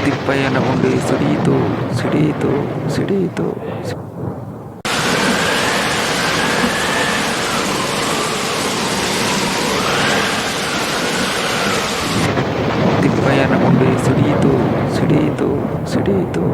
పైన ఉండే సిడీతో సిడీతో సిడీతో పైన ఉండే సిడీతో సిడీతో సిడీతో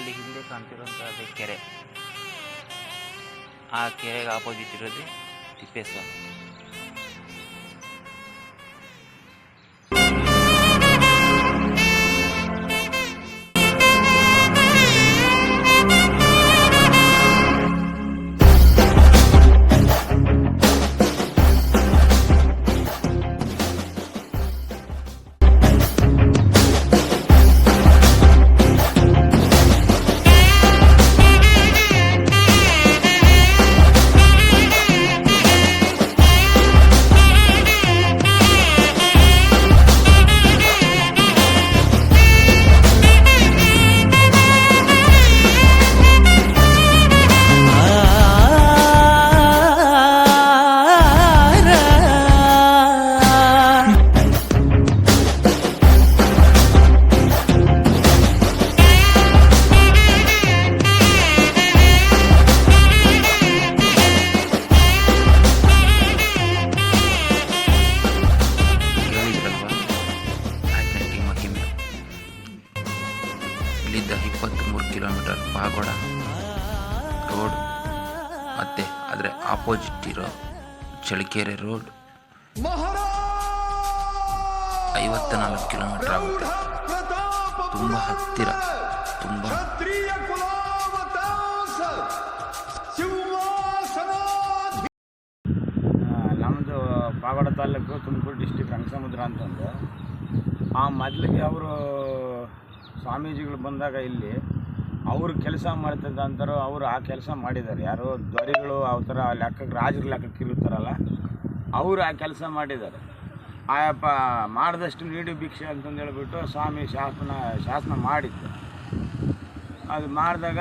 ಅಲ್ಲಿ ಹಿಂದೆ ಕಾಣ್ತಿರೋಂಥ ಅದೇ ಕೆರೆ ಆ ಕೆರೆಗೆ ಆಪೋಸಿಟ್ ಇರೋದು ತಿಪ್ಪೇಸ್ವಾಮಿ ಕಿಲೋಮೀಟರ್ ಪಾಗೋಡ ರೋಡ್. ಮತ್ತೆ ಅದರ ಆಪೋಸಿಟ್ ಇರೋ ಚಳಿಕೆರೆ ರೋಡ್ ಐವತ್ತ ನಾಲ್ಕು ಕಿಲೋಮೀಟರ್ ಆಗುತ್ತೆ. ತುಂಬ ಹತ್ತಿರ, ತುಂಬ. ನಮ್ಮದು ಪಾಗೋಡ ತಾಲೂಕು ತುಮಕೂರು ಡಿಸ್ಟಿಕ್ ರಂಗಸಮುದ್ರ ಅಂತಂದು. ಆ ಮೊದಲಿಗೆ ಅವರು ಸ್ವಾಮೀಜಿಗಳು ಬಂದಾಗ ಇಲ್ಲಿ ಅವರು ಕೆಲಸ ಮಾಡ್ತಿದ್ದಂಥವ್ರು ಅವರು ಆ ಕೆಲಸ ಮಾಡಿದ್ದಾರೆ. ಯಾರೋ ದ್ವರಿಗಳು ಆ ಥರ ಲೆಕ್ಕಕ್ಕೆ ರಾಜರ ಲೆಕ್ಕಕ್ಕೆ ಇರುತ್ತಾರಲ್ಲ, ಅವರು ಆ ಕೆಲಸ ಮಾಡಿದ್ದಾರೆ. ಆಯಪ್ಪ ಮಾಡಿದಷ್ಟು ನೀಡಿ ಭಿಕ್ಷೆ ಅಂತಂದು ಹೇಳ್ಬಿಟ್ಟು ಸ್ವಾಮಿ ಶಾಸನ ಶಾಸನ ಮಾಡಿತ್ತು ಅದು ಮಾಡಿದಾಗ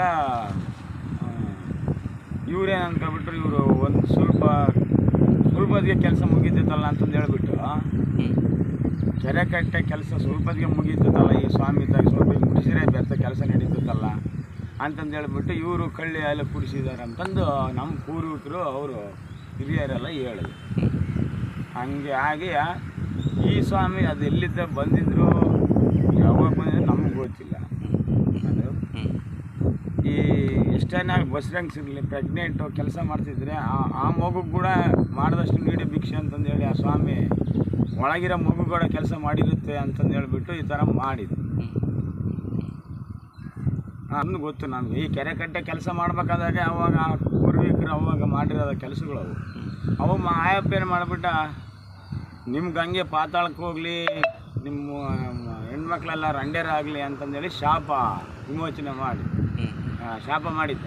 ಇವ್ರೇನು ಅಂದ್ಕೊಬಿಟ್ರು ಇವರು ಒಂದು ಸ್ವಲ್ಪ, ಸ್ವಲ್ಪದಿಗೆ ಕೆಲಸ ಮುಗೀತೈತಲ್ಲ ಅಂತಂದು ಹೇಳ್ಬಿಟ್ಟು, ಕೆರೆ ಕಟ್ಟೆ ಕೆಲಸ ಸ್ವಲ್ಪದಿಗೆ ಮುಗೀತೈತಲ್ಲ ಈ ಸ್ವಾಮಿ ತಾಯಿ ಸ್ವಲ್ಪ ಮುಗಿಸಿರೇ ಬೆತ್ತ ಕೆಲಸ ನಡೀತೈತಲ್ಲ ಅಂತಂದು ಹೇಳ್ಬಿಟ್ಟು ಇವರು ಕಳ್ಳಿ ಎಲ್ಲ ಕುಡಿಸಿದ್ದಾರೆ ಅಂತಂದು ನಮ್ಮ ಪೂರ್ವಿಕರು ಅವರು ಹಿರಿಯರೆಲ್ಲ ಹೇಳಿದ್ರು. ಹಂಗೆ ಆಗಿ ಈ ಸ್ವಾಮಿ ಅದು ಎಲ್ಲಿದ್ದ ಬಂದಿದ್ರು, ಯಾವಾಗ ಬಂದಿದ್ರು ನಮಗೆ ಗೊತ್ತಿಲ್ಲ. ಅದು ಈ ಎಷ್ಟೇ ಬಸ್ ಬಸ್ರಂಗ್ ಸಿಗಲಿ ಪ್ರೆಗ್ನೆಂಟು ಕೆಲಸ ಮಾಡ್ತಿದ್ರೆ ಆ ಮಗು ಕೂಡ ಮಾಡಿದಷ್ಟು ನೀಡಿ ಭಿಕ್ಷೆ ಅಂತಂದು ಹೇಳಿ ಆ ಸ್ವಾಮಿ ಒಳಗಿರೋ ಮಗು ಕೂಡ ಕೆಲಸ ಮಾಡಿರುತ್ತೆ ಅಂತಂದು ಹೇಳ್ಬಿಟ್ಟು ಈ ಥರ ಮಾಡಿದ್ದು ಅಂದು ಗೊತ್ತು ನಮಗೆ ಈ ಕೆರೆ ಕಟ್ಟೆ ಕೆಲಸ ಮಾಡ್ಬೇಕಾದಾಗ ಅವಾಗ ಆ ಪೂರ್ವಿಕರು ಅವಾಗ ಮಾಡಿರೋ ಕೆಲಸಗಳು ಅವು. ಅವು ಮಾ ಆಯಪ್ಪ ಏನು ಮಾಡಿಬಿಟ್ಟ ನಿಮ್ಗೆ ಹಂಗೆ ಪಾತಾಳಕ್ಕೆ ಹೋಗಲಿ ನಿಮ್ಮ ಹೆಣ್ಮಕ್ಳೆಲ್ಲ ರಂಡೇರಾಗಲಿ ಅಂತಂದೇಳಿ ಶಾಪ ವಿಮೋಚನೆ ಮಾಡಿ ಶಾಪ ಮಾಡಿದ್ದ.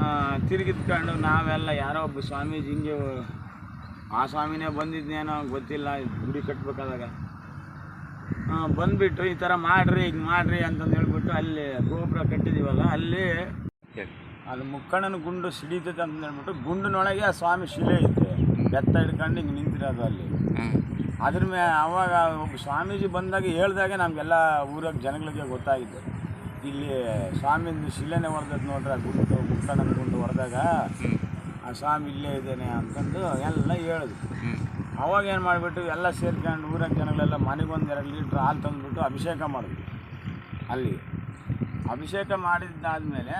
ಆ, ತಿರುಗಿದ್ಕೊಂಡು ನಾವೆಲ್ಲ ಯಾರೋ ಒಬ್ಬ ಸ್ವಾಮೀಜಿ ಹಿಂಗೆ ಆ ಸ್ವಾಮಿನೇ ಬಂದಿದ್ನೇನೋ ಗೊತ್ತಿಲ್ಲ ಗುಡಿ ಕಟ್ಬೇಕಾದಾಗ. ಆ, ಬಂದ್ಬಿಟ್ಟು ಈ ಥರ ಮಾಡ್ರಿ ಹಿಂಗೆ ಮಾಡ್ರಿ ಅಂತಂದು ಹೇಳ್ಬಿಟ್ಟು ಅಲ್ಲಿ ಗೋಪುರ ಕಟ್ಟಿದೀವಲ್ಲ ಅಲ್ಲಿ ಅದು ಮುಕ್ಕಣ್ಣನ ಗುಂಡು ಸಿಡಿತೈತೆ ಅಂತ ಹೇಳ್ಬಿಟ್ಟು ಗುಂಡಿನೊಳಗೆ ಆ ಸ್ವಾಮಿ ಶಿಲೆ ಐತೆ. ಬೆತ್ತ ಹಿಡ್ಕೊಂಡು ಹಿಂಗೆ ನಿಂತಿರೋದು ಅಲ್ಲಿ. ಅದ್ರ ಮೇ ಅವಾಗ ಒಬ್ಬ ಸ್ವಾಮೀಜಿ ಬಂದಾಗ ಹೇಳ್ದಾಗ ನಮಗೆಲ್ಲ ಊರಾಗ ಜನಗಳಿಗೆ ಗೊತ್ತಾಗಿದ್ದು ಇಲ್ಲಿ ಸ್ವಾಮಿಂದು ಶಿಲೆನೇ ಹೊಡೆದದ್ದು ನೋಡ್ರಿ ಆ ಗುಂಡು ಮುಕ್ಕಣ್ಣನ ಗುಂಡು ಹೊಡೆದಾಗ ಆ ಸ್ವಾಮಿ ಇಲ್ಲೇ ಇದ್ದೇನೆ ಅಂತಂದು ಎಲ್ಲ ಹೇಳಿದ್ರು. ಅವಾಗ ಏನು ಮಾಡಿಬಿಟ್ಟು ಎಲ್ಲ ಸೇರ್ಕೊಂಡು ಊರ ಜನಗಳೆಲ್ಲ ಮನೆಗೊಂದು ಎರಡು ಲೀಟ್ರ್ ಹಾಲು ತಂದುಬಿಟ್ಟು ಅಭಿಷೇಕ ಮಾಡಿದ್ವಿ. ಅಲ್ಲಿ ಅಭಿಷೇಕ ಮಾಡಿದ್ದಾದಮೇಲೆ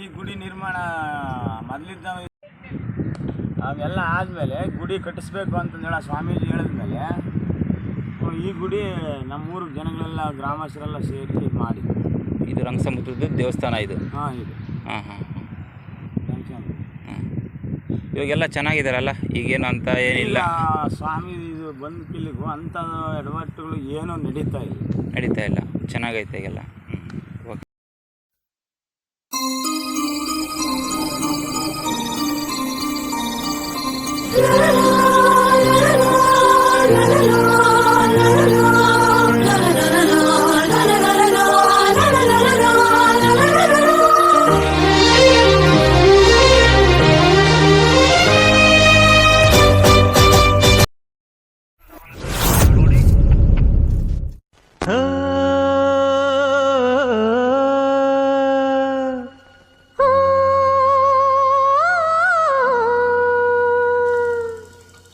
ಈ ಗುಡಿ ನಿರ್ಮಾಣ ಮೊದಲಿದ್ದ ಅವೆಲ್ಲ ಆದಮೇಲೆ ಗುಡಿ ಕಟ್ಟಿಸ್ಬೇಕು ಅಂತಂದೇಳಿ ಆ ಸ್ವಾಮೀಜಿ ಹೇಳಿದ್ಮೇಲೆ ಈ ಗುಡಿ ನಮ್ಮೂರು ಜನಗಳೆಲ್ಲ ಗ್ರಾಮಸ್ಥರೆಲ್ಲ ಸೇರಿ ಮಾಡಿದ್ವಿ. ಇದು ರಂಗಸಮುದ್ರದ ದೇವಸ್ಥಾನ ಇದು. ಹಾಂ ಇದು. ಹಾಂ ಹಾಂ. ಇವಾಗೆಲ್ಲ ಚೆನ್ನಾಗಿದ್ದಾರಲ್ಲ ಈಗೇನು ಅಂತ ಏನಿಲ್ಲ. ಇಲ್ಲ ಸ್ವಾಮಿ ಇದು ಬಂದ ಪಿಲಿಗೂ ಅಂಥ ಎಡವಟ್ಟುಗಳು ಏನೂ ನಡೀತಾ ಇಲ್ಲ. ನಡೀತಾ ಇಲ್ಲ ಚೆನ್ನಾಗೈತೆ ಈಗೆಲ್ಲ. Yeah. ಓಕೆ.